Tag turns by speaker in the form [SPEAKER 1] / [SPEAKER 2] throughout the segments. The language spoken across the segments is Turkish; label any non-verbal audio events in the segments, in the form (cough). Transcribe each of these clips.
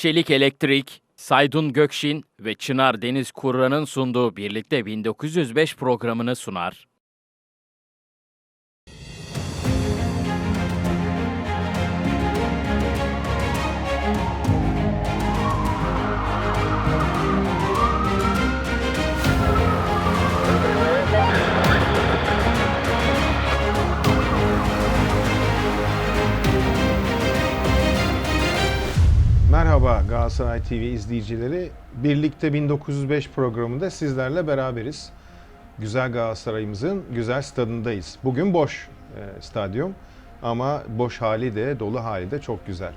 [SPEAKER 1] Çelik Elektrik, Saydun Gökşin ve Çınar Deniz Kurran'ın sunduğu Birlikte 1905 programını sunar.
[SPEAKER 2] Merhaba Galatasaray TV izleyicileri. Birlikte 1905 programında sizlerle beraberiz. Güzel Galatasaray'ımızın güzel stadındayız. Bugün boş e, stadyum ama boş hali de dolu hali de çok güzel.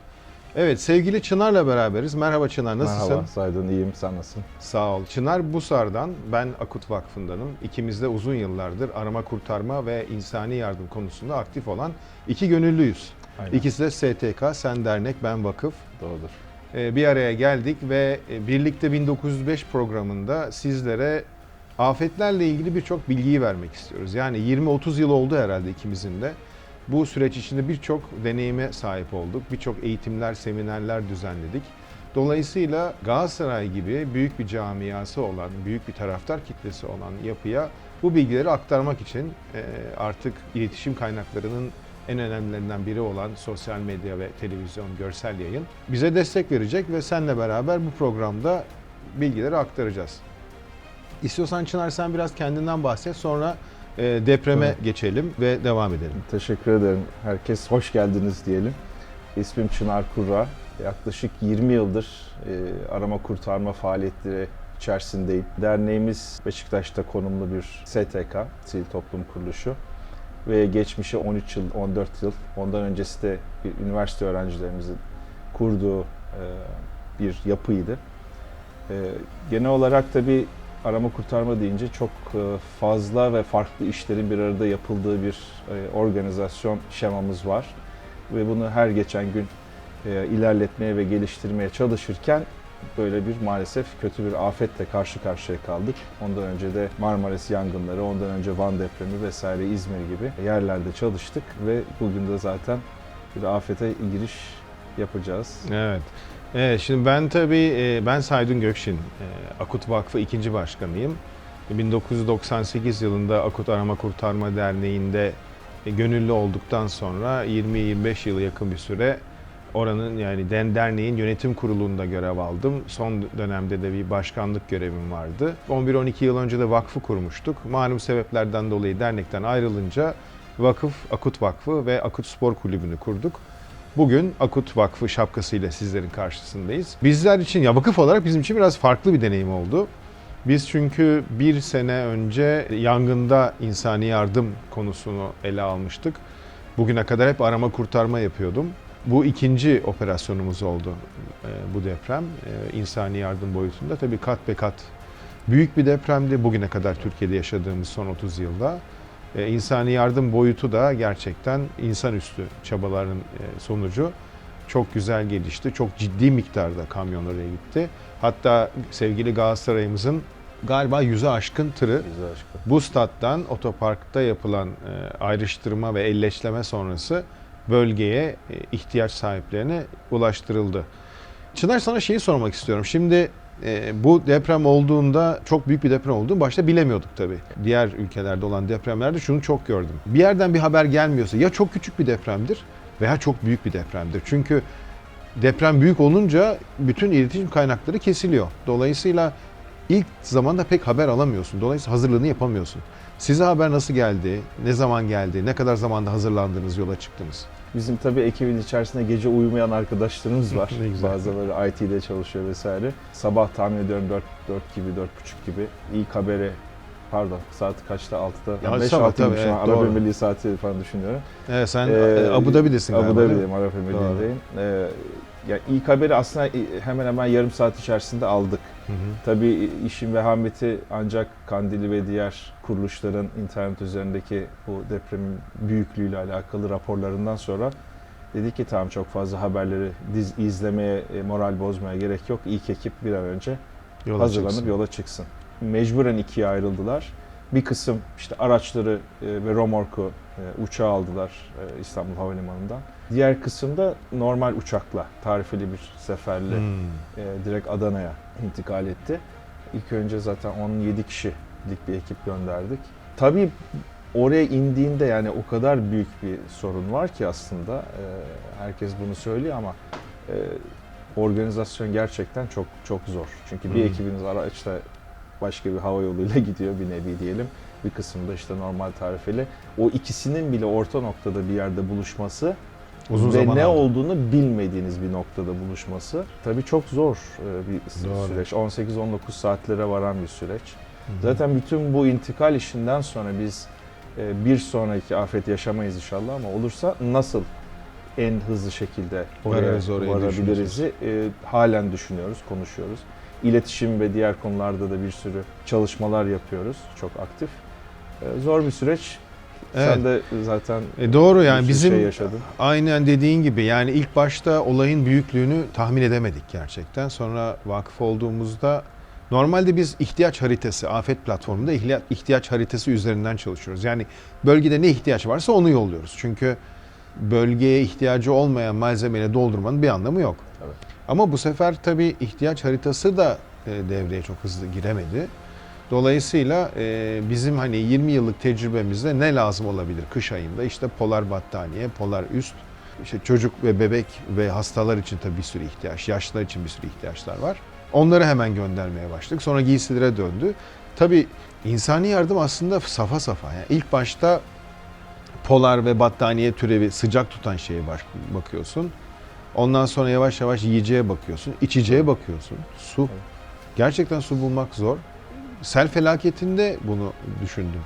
[SPEAKER 2] Evet sevgili Çınar'la beraberiz. Merhaba Çınar nasılsın?
[SPEAKER 3] Merhaba Saydın iyiyim sen nasılsın?
[SPEAKER 2] Sağ ol. Çınar Busar'dan, ben Akut Vakfı'ndanım. İkimiz de uzun yıllardır arama kurtarma ve insani yardım konusunda aktif olan iki gönüllüyüz.
[SPEAKER 3] Aynen.
[SPEAKER 2] İkisi de STK, sen dernek, ben vakıf.
[SPEAKER 3] Doğrudur.
[SPEAKER 2] Ee, bir araya geldik ve e, birlikte 1905 programında sizlere afetlerle ilgili birçok bilgiyi vermek istiyoruz. Yani 20-30 yıl oldu herhalde ikimizin de. Bu süreç içinde birçok deneyime sahip olduk. Birçok eğitimler, seminerler düzenledik. Dolayısıyla Galatasaray gibi büyük bir camiası olan, büyük bir taraftar kitlesi olan yapıya bu bilgileri aktarmak için e, artık iletişim kaynaklarının en önemlilerinden biri olan sosyal medya ve televizyon, görsel yayın bize destek verecek ve seninle beraber bu programda bilgileri aktaracağız. İstiyorsan Çınar sen biraz kendinden bahset sonra e, depreme
[SPEAKER 3] Tabii.
[SPEAKER 2] geçelim ve devam edelim.
[SPEAKER 3] Teşekkür ederim. Herkes hoş geldiniz diyelim. İsmim Çınar Kurra. Yaklaşık 20 yıldır e, arama kurtarma faaliyetleri içerisindeyim. Derneğimiz Beşiktaş'ta konumlu bir STK, Sivil Toplum Kuruluşu. Ve geçmişe 13 yıl, 14 yıl, ondan öncesi de bir üniversite öğrencilerimizin kurduğu e, bir yapıydı. E, genel olarak tabii arama kurtarma deyince çok e, fazla ve farklı işlerin bir arada yapıldığı bir e, organizasyon şemamız var. Ve bunu her geçen gün e, ilerletmeye ve geliştirmeye çalışırken böyle bir maalesef kötü bir afetle karşı karşıya kaldık. Ondan önce de Marmaris yangınları, ondan önce Van depremi vesaire İzmir gibi yerlerde çalıştık ve bugün de zaten bir afete giriş yapacağız.
[SPEAKER 2] Evet. Evet, şimdi ben tabii e, ben Saydun Gökşin, e, Akut Vakfı ikinci başkanıyım. 1998 yılında Akut Arama Kurtarma Derneği'nde e, gönüllü olduktan sonra 20-25 yılı yakın bir süre oranın yani den derneğin yönetim kurulunda görev aldım. Son dönemde de bir başkanlık görevim vardı. 11-12 yıl önce de vakfı kurmuştuk. Malum sebeplerden dolayı dernekten ayrılınca vakıf, Akut Vakfı ve Akut Spor Kulübü'nü kurduk. Bugün Akut Vakfı şapkasıyla sizlerin karşısındayız. Bizler için, ya vakıf olarak bizim için biraz farklı bir deneyim oldu. Biz çünkü bir sene önce yangında insani yardım konusunu ele almıştık. Bugüne kadar hep arama kurtarma yapıyordum. Bu ikinci operasyonumuz oldu e, bu deprem. E, insani yardım boyutunda. Tabii kat be kat büyük bir depremdi bugüne kadar Türkiye'de yaşadığımız son 30 yılda. E, insani yardım boyutu da gerçekten insanüstü çabaların e, sonucu çok güzel gelişti. Çok ciddi miktarda kamyon oraya gitti. Hatta sevgili Galatasaray'ımızın galiba yüze aşkın tırı
[SPEAKER 3] Bize aşkı.
[SPEAKER 2] bu stat'tan otoparkta yapılan e, ayrıştırma ve elleşleme sonrası bölgeye e, ihtiyaç sahiplerine ulaştırıldı. Çınar sana şeyi sormak istiyorum. Şimdi e, bu deprem olduğunda çok büyük bir deprem olduğunu başta bilemiyorduk tabii. Diğer ülkelerde olan depremlerde şunu çok gördüm. Bir yerden bir haber gelmiyorsa ya çok küçük bir depremdir veya çok büyük bir depremdir. Çünkü deprem büyük olunca bütün iletişim kaynakları kesiliyor. Dolayısıyla ilk zamanda pek haber alamıyorsun. Dolayısıyla hazırlığını yapamıyorsun. Size haber nasıl geldi? Ne zaman geldi? Ne kadar zamanda hazırlandınız, yola çıktınız?
[SPEAKER 3] Bizim tabii ekibin içerisinde gece uyumayan arkadaşlarımız var.
[SPEAKER 2] Ne güzel.
[SPEAKER 3] Bazıları IT'de çalışıyor vesaire. Sabah tahmin ediyorum 4, 4 gibi, 4.30 gibi ilk haberi pardon saat kaçta 6'da.
[SPEAKER 2] Ya
[SPEAKER 3] Yani 5
[SPEAKER 2] sabah
[SPEAKER 3] 6
[SPEAKER 2] tabii,
[SPEAKER 3] şu
[SPEAKER 2] evet,
[SPEAKER 3] an
[SPEAKER 2] doğru.
[SPEAKER 3] Arap Emirliği saati falan düşünüyorum.
[SPEAKER 2] Evet, sen
[SPEAKER 3] Ee,
[SPEAKER 2] e, Abu Dhabi'desin galiba.
[SPEAKER 3] Abu
[SPEAKER 2] değil mi?
[SPEAKER 3] Dhabi'deyim, Arap Emirliği'ndeyim. Ee, ya ilk haberi aslında hemen hemen yarım saat içerisinde aldık.
[SPEAKER 2] Hı hı.
[SPEAKER 3] Tabii işin vehameti ancak Kandili ve diğer kuruluşların internet üzerindeki bu depremin büyüklüğüyle alakalı raporlarından sonra dedik ki tamam çok fazla haberleri diz, izlemeye, e, moral bozmaya gerek yok. İlk ekip bir an önce
[SPEAKER 2] Yola
[SPEAKER 3] hazırlanıp
[SPEAKER 2] çıksın.
[SPEAKER 3] yola çıksın. Mecburen ikiye ayrıldılar. Bir kısım işte araçları e, ve romorku e, uçağı aldılar e, İstanbul Havalimanı'ndan. Diğer kısımda normal uçakla, tarifeli bir seferle
[SPEAKER 2] Hmm.
[SPEAKER 3] e, direkt Adana'ya intikal etti. İlk önce zaten 17 kişilik bir ekip gönderdik. Tabii oraya indiğinde yani o kadar büyük bir sorun var ki aslında e, herkes bunu söylüyor ama e, organizasyon gerçekten çok çok zor. Çünkü bir
[SPEAKER 2] Hı.
[SPEAKER 3] ekibiniz araçta başka bir hava yoluyla (laughs) gidiyor bir nevi diyelim. Bir kısımda işte normal tarifeli. O ikisinin bile orta noktada bir yerde buluşması
[SPEAKER 2] Uzun
[SPEAKER 3] ve
[SPEAKER 2] zaman
[SPEAKER 3] ne
[SPEAKER 2] aldı.
[SPEAKER 3] olduğunu bilmediğiniz bir noktada buluşması tabii çok zor e, bir
[SPEAKER 2] Doğru.
[SPEAKER 3] süreç. 18-19 saatlere varan bir süreç.
[SPEAKER 2] Hı hı.
[SPEAKER 3] Zaten bütün bu intikal işinden sonra biz e, bir sonraki afet yaşamayız inşallah ama olursa nasıl en hızlı şekilde oraya
[SPEAKER 2] Vararız, oraya
[SPEAKER 3] varabiliriz e, halen düşünüyoruz, konuşuyoruz. İletişim ve diğer konularda da bir sürü çalışmalar yapıyoruz, çok aktif. E, zor bir süreç.
[SPEAKER 2] Evet.
[SPEAKER 3] Sen de zaten
[SPEAKER 2] E doğru yani bizim
[SPEAKER 3] şey yaşadın.
[SPEAKER 2] aynen dediğin gibi yani ilk başta olayın büyüklüğünü tahmin edemedik gerçekten. Sonra vakıf olduğumuzda normalde biz ihtiyaç haritası, afet platformunda ihtiya- ihtiyaç haritası üzerinden çalışıyoruz. Yani bölgede ne ihtiyaç varsa onu yolluyoruz. Çünkü bölgeye ihtiyacı olmayan malzemeyle doldurmanın bir anlamı yok.
[SPEAKER 3] Tabii.
[SPEAKER 2] Ama bu sefer tabii ihtiyaç haritası da e, devreye çok hızlı giremedi. Dolayısıyla e, bizim hani 20 yıllık tecrübemizde ne lazım olabilir kış ayında? İşte polar battaniye, polar üst, işte çocuk ve bebek ve hastalar için tabii bir sürü ihtiyaç, yaşlılar için bir sürü ihtiyaçlar var. Onları hemen göndermeye başladık. Sonra giysilere döndü. Tabii insani yardım aslında safa safa. Yani ilk başta polar ve battaniye türevi sıcak tutan şeye bakıyorsun. Ondan sonra yavaş yavaş yiyeceğe bakıyorsun, içeceğe bakıyorsun. Su. Gerçekten su bulmak zor. Sel felaketinde bunu düşündüm.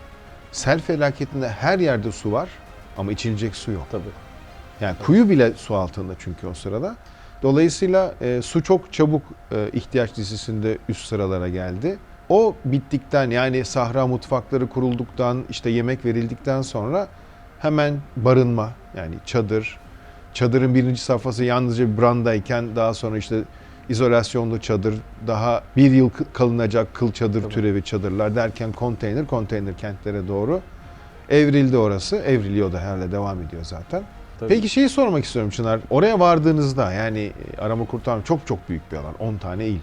[SPEAKER 2] Sel felaketinde her yerde su var ama içilecek su yok.
[SPEAKER 3] Tabii.
[SPEAKER 2] Yani kuyu bile su altında çünkü o sırada. Dolayısıyla e, su çok çabuk e, ihtiyaç listesinde üst sıralara geldi. O bittikten yani sahra mutfakları kurulduktan işte yemek verildikten sonra hemen barınma yani çadır. Çadırın birinci safhası yalnızca bir brandayken daha sonra işte izolasyonlu çadır, daha bir yıl kalınacak kıl çadır
[SPEAKER 3] Tabii.
[SPEAKER 2] türevi çadırlar derken konteyner, konteyner kentlere doğru evrildi orası. Evriliyor da hala devam ediyor zaten.
[SPEAKER 3] Tabii.
[SPEAKER 2] Peki şeyi sormak istiyorum Çınar. Oraya vardığınızda yani e, arama kurtarma çok çok büyük bir alan. 10 tane il.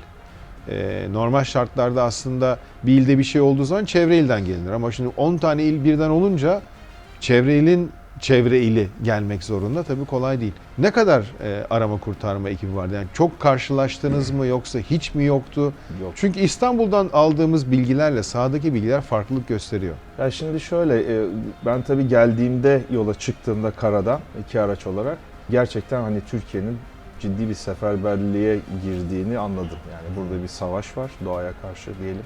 [SPEAKER 2] Ee, normal şartlarda aslında bir ilde bir şey olduğu zaman çevre ilden gelinir. Ama şimdi 10 tane il birden olunca çevre ilin çevre ili gelmek zorunda. Tabii kolay değil. Ne kadar e, arama kurtarma ekibi vardı? Yani çok karşılaştınız mı yoksa hiç mi yoktu?
[SPEAKER 3] Yok.
[SPEAKER 2] Çünkü İstanbul'dan aldığımız bilgilerle sahadaki bilgiler farklılık gösteriyor.
[SPEAKER 3] Ya şimdi şöyle, e, ben tabii geldiğimde yola çıktığımda karadan iki araç olarak gerçekten hani Türkiye'nin ciddi bir seferberliğe girdiğini anladım. Yani burada bir savaş var doğaya karşı diyelim.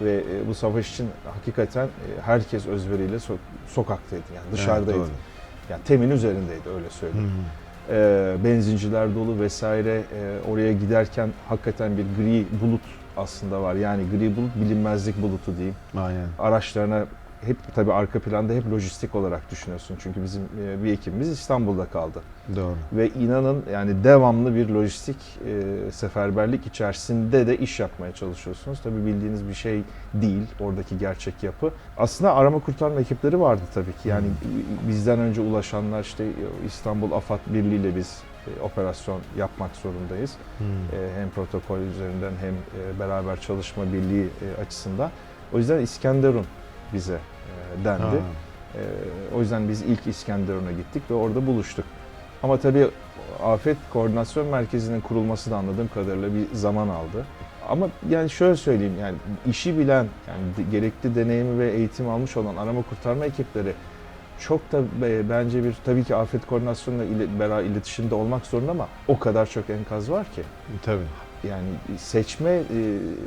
[SPEAKER 3] Ve e, bu savaş için hakikaten e, herkes özveriyle so- sokaktaydı yani dışarıdaydı.
[SPEAKER 2] Evet, doğru.
[SPEAKER 3] yani temin üzerindeydi öyle söyleyeyim.
[SPEAKER 2] Hı hı.
[SPEAKER 3] E, benzinciler dolu vesaire e, oraya giderken hakikaten bir gri bulut aslında var. Yani gri bulut bilinmezlik bulutu diyeyim
[SPEAKER 2] Aynen.
[SPEAKER 3] araçlarına hep tabii arka planda hep lojistik olarak düşünüyorsun. Çünkü bizim e, bir ekibimiz İstanbul'da kaldı.
[SPEAKER 2] Doğru.
[SPEAKER 3] Ve inanın yani devamlı bir lojistik e, seferberlik içerisinde de iş yapmaya çalışıyorsunuz. Tabii bildiğiniz bir şey değil oradaki gerçek yapı. Aslında arama kurtarma ekipleri vardı tabii ki. Yani bizden önce ulaşanlar işte İstanbul AFAD Birliği ile biz e, operasyon yapmak zorundayız. E, hem protokol üzerinden hem e, beraber çalışma birliği e, açısından. O yüzden İskenderun bize e, dendi.
[SPEAKER 2] Ha.
[SPEAKER 3] E, o yüzden biz ilk İskenderun'a gittik ve orada buluştuk. Ama tabii Afet Koordinasyon Merkezi'nin kurulması da anladığım kadarıyla bir zaman aldı. Ama yani şöyle söyleyeyim yani işi bilen yani gerekli deneyimi ve eğitim almış olan arama kurtarma ekipleri çok da be- bence bir tabii ki afet koordinasyonuyla ile, beraber iletişimde olmak zorunda ama o kadar çok enkaz var ki.
[SPEAKER 2] Tabii.
[SPEAKER 3] Yani seçme e,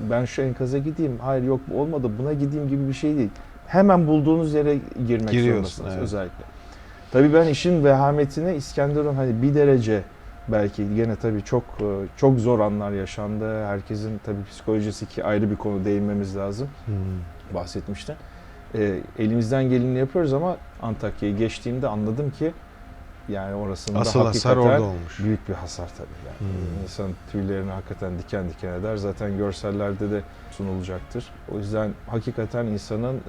[SPEAKER 3] ben şu enkaza gideyim, hayır yok bu olmadı buna gideyim gibi bir şey değil. Hemen bulduğunuz yere girmek
[SPEAKER 2] Giriyorsun,
[SPEAKER 3] zorundasınız
[SPEAKER 2] evet.
[SPEAKER 3] özellikle. Tabii ben işin vehametine İskenderun hani bir derece belki gene tabii çok e, çok zor anlar yaşandı. Herkesin tabii psikolojisi ki ayrı bir konu değinmemiz lazım.
[SPEAKER 2] Hı.
[SPEAKER 3] Bahsetmiştim. E, elimizden geleni yapıyoruz ama Antakya'yı geçtiğimde anladım ki yani orasında
[SPEAKER 2] Asıl hasar
[SPEAKER 3] hakikaten
[SPEAKER 2] orada olmuş.
[SPEAKER 3] büyük bir hasar tabii yani.
[SPEAKER 2] Hmm.
[SPEAKER 3] İnsan tüylerini hakikaten diken diken eder. Zaten görsellerde de sunulacaktır. O yüzden hakikaten insanın e,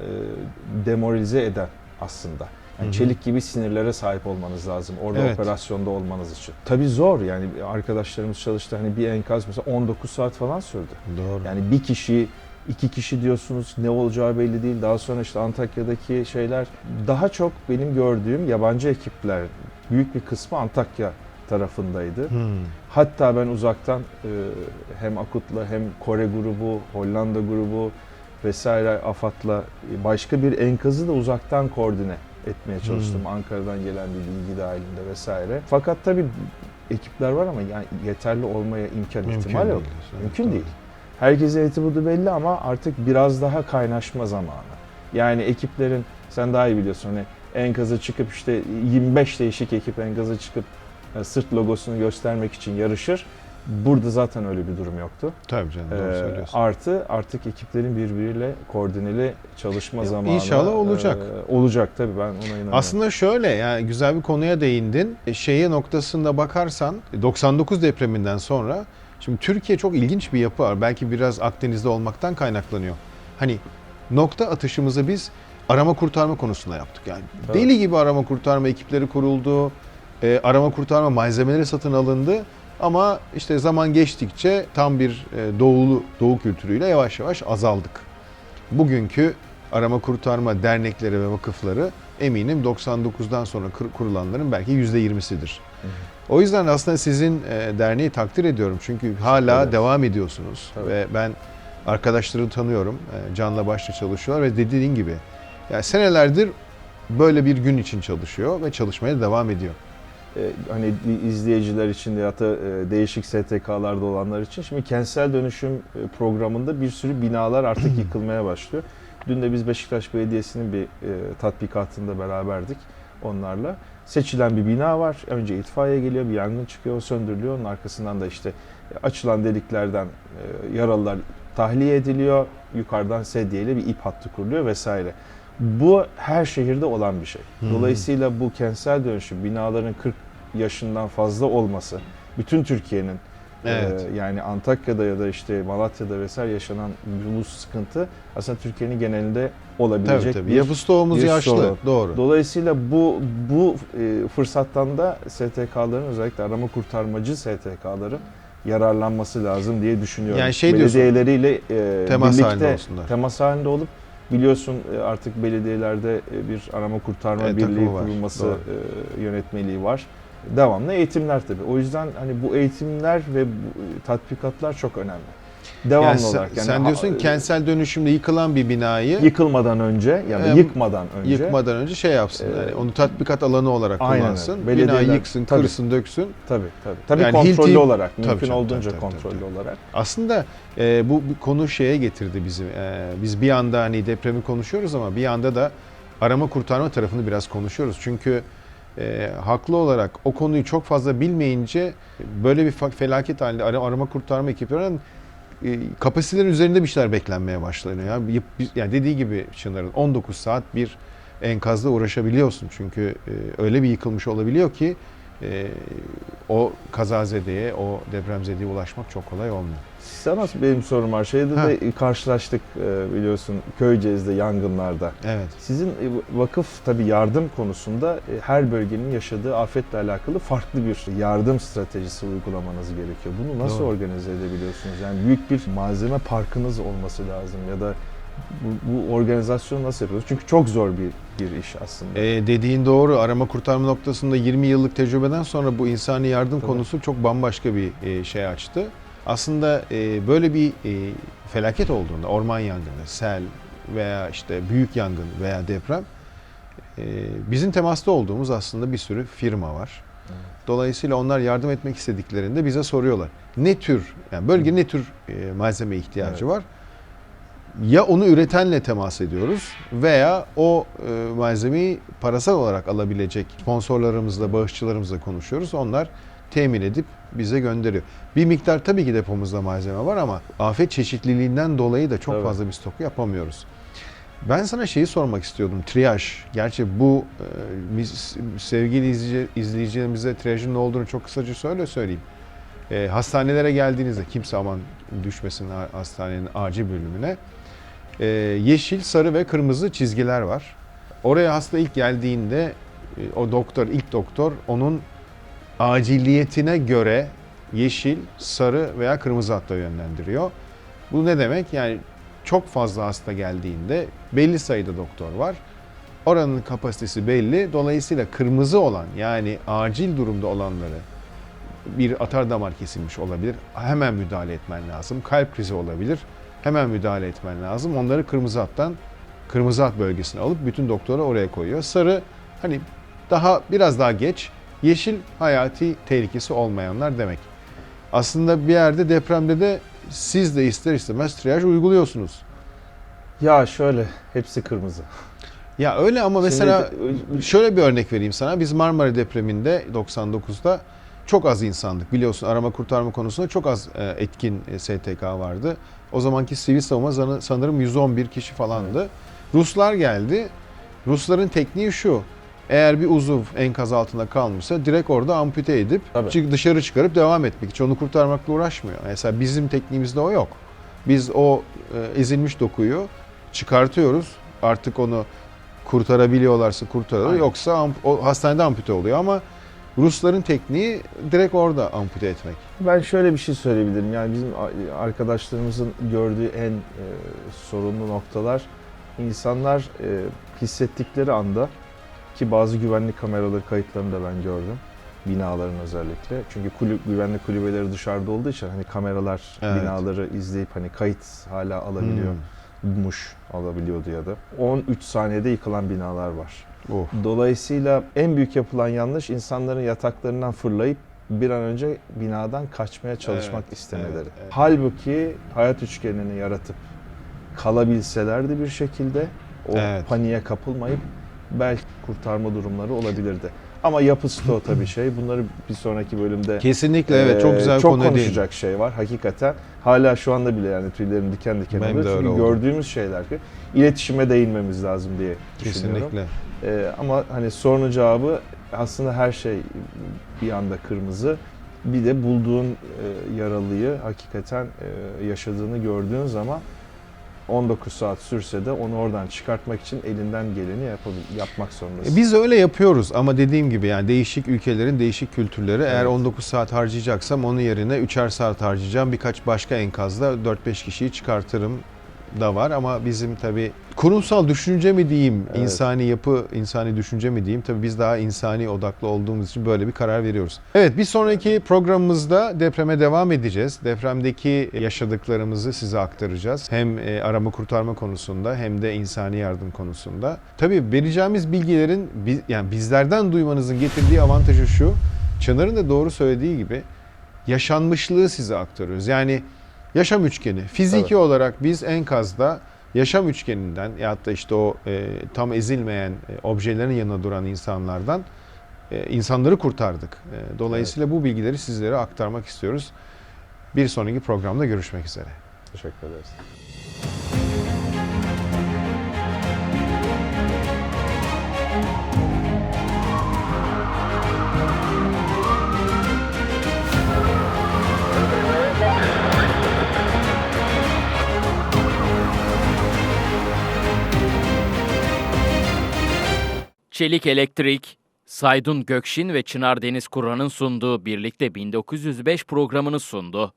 [SPEAKER 3] demoralize eden aslında. Yani
[SPEAKER 2] Hı hı.
[SPEAKER 3] çelik gibi sinirlere sahip olmanız lazım orada
[SPEAKER 2] Evet.
[SPEAKER 3] operasyonda olmanız için. Tabii zor yani arkadaşlarımız çalıştı hani bir enkaz mesela 19 saat falan sürdü.
[SPEAKER 2] Doğru.
[SPEAKER 3] Yani bir kişi, iki kişi diyorsunuz ne olacağı belli değil. Daha sonra işte Antakya'daki şeyler daha çok benim gördüğüm yabancı ekipler büyük bir kısmı Antakya tarafındaydı.
[SPEAKER 2] Hmm.
[SPEAKER 3] Hatta ben uzaktan e, hem Akut'la hem Kore grubu, Hollanda grubu vesaire AFAD'la e, başka bir enkazı da uzaktan koordine etmeye çalıştım.
[SPEAKER 2] Hmm.
[SPEAKER 3] Ankara'dan gelen bir bilgi dahilinde vesaire. Fakat tabii ekipler var ama yani yeterli olmaya imkan
[SPEAKER 2] Mümkün
[SPEAKER 3] ihtimal yok.
[SPEAKER 2] Evet,
[SPEAKER 3] Mümkün
[SPEAKER 2] doğru.
[SPEAKER 3] değil. Herkesin etibudu belli ama artık biraz daha kaynaşma zamanı. Yani ekiplerin sen daha iyi biliyorsun hani enkaza çıkıp işte 25 değişik ekip enkaza çıkıp e, sırt logosunu göstermek için yarışır. Burada zaten öyle bir durum yoktu.
[SPEAKER 2] Tabii canım doğru
[SPEAKER 3] Ee,
[SPEAKER 2] söylüyorsun.
[SPEAKER 3] artı artık ekiplerin birbiriyle koordineli çalışma
[SPEAKER 2] Ya,
[SPEAKER 3] zamanı.
[SPEAKER 2] inşallah olacak.
[SPEAKER 3] e, olacak tabii ben ona inanıyorum.
[SPEAKER 2] Aslında şöyle yani güzel bir konuya değindin. E, Şeye noktasında bakarsan 99 depreminden sonra şimdi Türkiye çok ilginç bir yapı var. Belki biraz Akdeniz'de olmaktan kaynaklanıyor. Hani nokta atışımızı biz arama kurtarma konusunda yaptık. Yani
[SPEAKER 3] Evet.
[SPEAKER 2] deli gibi arama kurtarma ekipleri kuruldu. E, arama kurtarma malzemeleri satın alındı. Ama işte zaman geçtikçe tam bir e, doğulu doğu kültürüyle yavaş yavaş azaldık. Bugünkü arama kurtarma dernekleri ve vakıfları eminim 99'dan sonra kur- kurulanların belki %20'sidir.
[SPEAKER 3] Hı hı.
[SPEAKER 2] O yüzden aslında sizin e, derneği takdir ediyorum. Çünkü hala
[SPEAKER 3] ederiz.
[SPEAKER 2] devam ediyorsunuz.
[SPEAKER 3] Tabii.
[SPEAKER 2] Ve ben arkadaşları tanıyorum. E, canla başla çalışıyorlar ve dediğin gibi yani senelerdir böyle bir gün için çalışıyor ve çalışmaya devam ediyor.
[SPEAKER 3] e, hani izleyiciler için de ya da e, değişik STK'larda olanlar için şimdi kentsel dönüşüm e, programında bir sürü binalar artık (clears throat) yıkılmaya başlıyor. Dün de biz Beşiktaş Belediyesi'nin bir e, tatbikatında beraberdik onlarla. Seçilen bir bina var. Önce itfaiye geliyor, bir yangın çıkıyor, söndürülüyor. Onun arkasından da işte açılan deliklerden e, yaralılar tahliye ediliyor. Yukarıdan sedyeyle bir ip hattı kuruluyor vesaire. Bu her şehirde olan bir şey. Dolayısıyla bu kentsel dönüşüm binaların 40 yaşından fazla olması bütün Türkiye'nin
[SPEAKER 2] Evet.
[SPEAKER 3] e, yani Antakya'da ya da işte Malatya'da vesaire yaşanan bu sıkıntı aslında Türkiye'nin genelinde olabilecek
[SPEAKER 2] Tabii tabii.
[SPEAKER 3] bir
[SPEAKER 2] Yapı stoğumuz
[SPEAKER 3] bir
[SPEAKER 2] yaşlı.
[SPEAKER 3] sorun.
[SPEAKER 2] Doğru.
[SPEAKER 3] Dolayısıyla bu bu e, fırsattan da STK'ların özellikle arama kurtarmacı STK'ların yararlanması lazım diye düşünüyorum.
[SPEAKER 2] Yani şey
[SPEAKER 3] Belediyeleriyle e,
[SPEAKER 2] temas
[SPEAKER 3] birlikte
[SPEAKER 2] halinde olsunlar.
[SPEAKER 3] temas halinde olup biliyorsun e, artık belediyelerde e, bir arama kurtarma
[SPEAKER 2] Evet,
[SPEAKER 3] birliği
[SPEAKER 2] var.
[SPEAKER 3] kurulması
[SPEAKER 2] Doğru.
[SPEAKER 3] e, yönetmeliği var. Devamlı eğitimler tabii. O yüzden hani bu eğitimler ve bu tatbikatlar çok önemli. Devamlı
[SPEAKER 2] Yani sen,
[SPEAKER 3] olarak yani
[SPEAKER 2] sen diyorsun
[SPEAKER 3] ha-
[SPEAKER 2] kentsel dönüşümde yıkılan bir binayı
[SPEAKER 3] yıkılmadan önce ya da
[SPEAKER 2] Em,
[SPEAKER 3] yıkmadan önce
[SPEAKER 2] yıkmadan önce şey yapsın.
[SPEAKER 3] Ee,
[SPEAKER 2] yani onu tatbikat alanı olarak
[SPEAKER 3] aynen
[SPEAKER 2] kullansın. Binayı yıksın,
[SPEAKER 3] tabii.
[SPEAKER 2] kırsın, döksün.
[SPEAKER 3] Tabii tabii. Tabii
[SPEAKER 2] Yani
[SPEAKER 3] kontrollü
[SPEAKER 2] Hilti-
[SPEAKER 3] olarak,
[SPEAKER 2] Tabii
[SPEAKER 3] mümkün
[SPEAKER 2] canım,
[SPEAKER 3] olduğunca
[SPEAKER 2] tabii, tabii,
[SPEAKER 3] kontrollü
[SPEAKER 2] tabii.
[SPEAKER 3] olarak.
[SPEAKER 2] Aslında e, bu konu şeye getirdi bizi. E, biz bir anda hani depremi konuşuyoruz ama bir anda da arama kurtarma tarafını biraz konuşuyoruz. Çünkü e, haklı olarak o konuyu çok fazla bilmeyince böyle bir felaket halinde ara- arama kurtarma ekiplerinin e, kapasitelerin üzerinde bir şeyler beklenmeye başlanıyor. Ya. Bir- bir- Yani dediği gibi Çınar'ın 19 saat bir enkazla uğraşabiliyorsun. Çünkü e, öyle bir yıkılmış olabiliyor ki e, o kazazedeye, o depremzedeye ulaşmak çok kolay olmuyor.
[SPEAKER 3] Sana benim sorum var. Şeyde
[SPEAKER 2] Ha.
[SPEAKER 3] de karşılaştık e, biliyorsun Köyceğiz'de yangınlarda.
[SPEAKER 2] Evet.
[SPEAKER 3] Sizin e, vakıf tabii yardım konusunda e, her bölgenin yaşadığı afetle alakalı farklı bir yardım stratejisi uygulamanız gerekiyor. Bunu nasıl
[SPEAKER 2] Doğru.
[SPEAKER 3] organize edebiliyorsunuz? Yani büyük bir malzeme parkınız olması lazım ya da bu, bu organizasyonu nasıl yapıyorsunuz? Çünkü çok zor bir bir iş aslında.
[SPEAKER 2] Ee, dediğin doğru. Arama kurtarma noktasında 20 yıllık tecrübeden sonra bu insani yardım
[SPEAKER 3] Tabii.
[SPEAKER 2] konusu çok bambaşka bir e, şey açtı. Aslında e, böyle bir e, felaket olduğunda, orman yangını, sel veya işte büyük yangın veya deprem e, bizim temasta olduğumuz aslında bir sürü firma var.
[SPEAKER 3] Evet.
[SPEAKER 2] Dolayısıyla onlar yardım etmek istediklerinde bize soruyorlar. Ne tür, yani bölge ne tür e, malzeme ihtiyacı
[SPEAKER 3] Evet.
[SPEAKER 2] var? Ya onu üretenle temas ediyoruz veya o e, malzemeyi parasal olarak alabilecek sponsorlarımızla, bağışçılarımızla konuşuyoruz. Onlar temin edip bize gönderiyor. Bir miktar tabii ki depomuzda malzeme var ama afet çeşitliliğinden dolayı da çok
[SPEAKER 3] Tabii.
[SPEAKER 2] fazla bir stoku yapamıyoruz. Ben sana şeyi sormak istiyordum. Triyaj. Gerçi bu e, biz- sevgili izleyici, izleyicilerimize triyajın ne olduğunu çok kısaca söyle söyleyeyim. E, hastanelere geldiğinizde kimse aman düşmesin ha- hastanenin acil bölümüne. E, yeşil, sarı ve kırmızı çizgiler var. Oraya hasta ilk geldiğinde e, o doktor, ilk doktor onun aciliyetine göre yeşil, sarı veya kırmızı hatta yönlendiriyor. Bu ne demek? Yani çok fazla hasta geldiğinde belli sayıda doktor var. Oranın kapasitesi belli. Dolayısıyla kırmızı olan yani acil durumda olanları bir atar damar kesilmiş olabilir. Hemen müdahale etmen lazım. Kalp krizi olabilir. Hemen müdahale etmen lazım. Onları kırmızı hattan kırmızı hat bölgesine alıp bütün doktora oraya koyuyor. Sarı hani daha biraz daha geç. Yeşil hayati tehlikesi olmayanlar demek. Aslında bir yerde depremde de siz de ister istemez triyaj uyguluyorsunuz.
[SPEAKER 3] Ya şöyle hepsi kırmızı.
[SPEAKER 2] Ya öyle ama mesela
[SPEAKER 3] Şimdi-
[SPEAKER 2] şöyle bir örnek vereyim sana. Biz Marmara depreminde 99'da çok az insandık. Biliyorsun arama kurtarma konusunda çok az e, etkin e, STK vardı. O zamanki sivil savunma sanırım 111 kişi falandı. Ruslar geldi. Rusların tekniği şu. Eğer bir uzuv enkaz altında kalmışsa direkt orada ampute edip
[SPEAKER 3] Tabii.
[SPEAKER 2] dışarı çıkarıp devam etmek. Hiç onu kurtarmakla uğraşmıyor. Mesela bizim tekniğimizde o yok. Biz o e, ezilmiş dokuyu çıkartıyoruz. Artık onu kurtarabiliyorlarsa kurtarıyor.
[SPEAKER 3] Aynen.
[SPEAKER 2] Yoksa o hastanede ampute oluyor ama Rusların tekniği direkt orada ampute etmek.
[SPEAKER 3] Ben şöyle bir şey söyleyebilirim. Yani bizim arkadaşlarımızın gördüğü en e, sorunlu noktalar insanlar e, hissettikleri anda ki bazı güvenlik kameraları kayıtlarını da ben gördüm. Binaların özellikle. Çünkü kulüp, güvenlik kulübeleri dışarıda olduğu için hani kameralar
[SPEAKER 2] Evet.
[SPEAKER 3] binaları izleyip hani kayıt hala alabiliyor.
[SPEAKER 2] Hmm.
[SPEAKER 3] Muş alabiliyordu ya da. 13 saniyede yıkılan binalar var.
[SPEAKER 2] Of.
[SPEAKER 3] Dolayısıyla en büyük yapılan yanlış insanların yataklarından fırlayıp bir an önce binadan kaçmaya çalışmak
[SPEAKER 2] Evet,
[SPEAKER 3] istemeleri.
[SPEAKER 2] evet, evet.
[SPEAKER 3] Halbuki hayat üçgenini yaratıp kalabilselerdi bir şekilde o
[SPEAKER 2] Evet.
[SPEAKER 3] paniğe kapılmayıp belki kurtarma durumları olabilirdi. Ama yapısı da o tabii (laughs) şey. Bunları bir sonraki bölümde
[SPEAKER 2] Kesinlikle evet çok güzel
[SPEAKER 3] çok
[SPEAKER 2] konu değil.
[SPEAKER 3] konuşacak şey var hakikaten. Hala şu anda bile yani tüylerim diken diken
[SPEAKER 2] Benim
[SPEAKER 3] oluyor. Çünkü
[SPEAKER 2] oldu.
[SPEAKER 3] gördüğümüz şeyler ki iletişime değinmemiz lazım diye düşünüyorum.
[SPEAKER 2] Kesinlikle.
[SPEAKER 3] Ee, ama hani sorunun cevabı aslında her şey bir anda kırmızı. Bir de bulduğun e, yaralıyı hakikaten e, yaşadığını gördüğün zaman 19 saat sürse de onu oradan çıkartmak için elinden geleni yapabil- yapmak zorundasın.
[SPEAKER 2] E, Biz öyle yapıyoruz ama dediğim gibi yani değişik ülkelerin değişik kültürleri eğer
[SPEAKER 3] Evet.
[SPEAKER 2] 19 saat harcayacaksam onun yerine 3'er saat harcayacağım. Birkaç başka enkazda 4-5 kişiyi çıkartırım da var ama bizim tabi kurumsal düşünce mi diyeyim,
[SPEAKER 3] Evet.
[SPEAKER 2] insani yapı, insani düşünce mi diyeyim tabi biz daha insani odaklı olduğumuz için böyle bir karar veriyoruz. Evet bir sonraki programımızda depreme devam edeceğiz. Depremdeki yaşadıklarımızı size aktaracağız. Hem e, arama kurtarma konusunda hem de insani yardım konusunda. Tabi vereceğimiz bilgilerin bi- yani bizlerden duymanızın getirdiği avantajı şu. Çınar'ın da doğru söylediği gibi yaşanmışlığı size aktarıyoruz. Yani yaşam üçgeni. Fiziki
[SPEAKER 3] Tabii.
[SPEAKER 2] olarak biz enkazda yaşam üçgeninden ya da işte o e, tam ezilmeyen e, objelerin yanına duran insanlardan e, insanları kurtardık. E, dolayısıyla bu bilgileri sizlere aktarmak istiyoruz. Bir sonraki programda görüşmek üzere.
[SPEAKER 3] Teşekkür ederiz.
[SPEAKER 1] Çelik Elektrik, Saydun Gökşin ve Çınar Deniz Kur'an'ın sunduğu Birlikte 1905 programını sundu.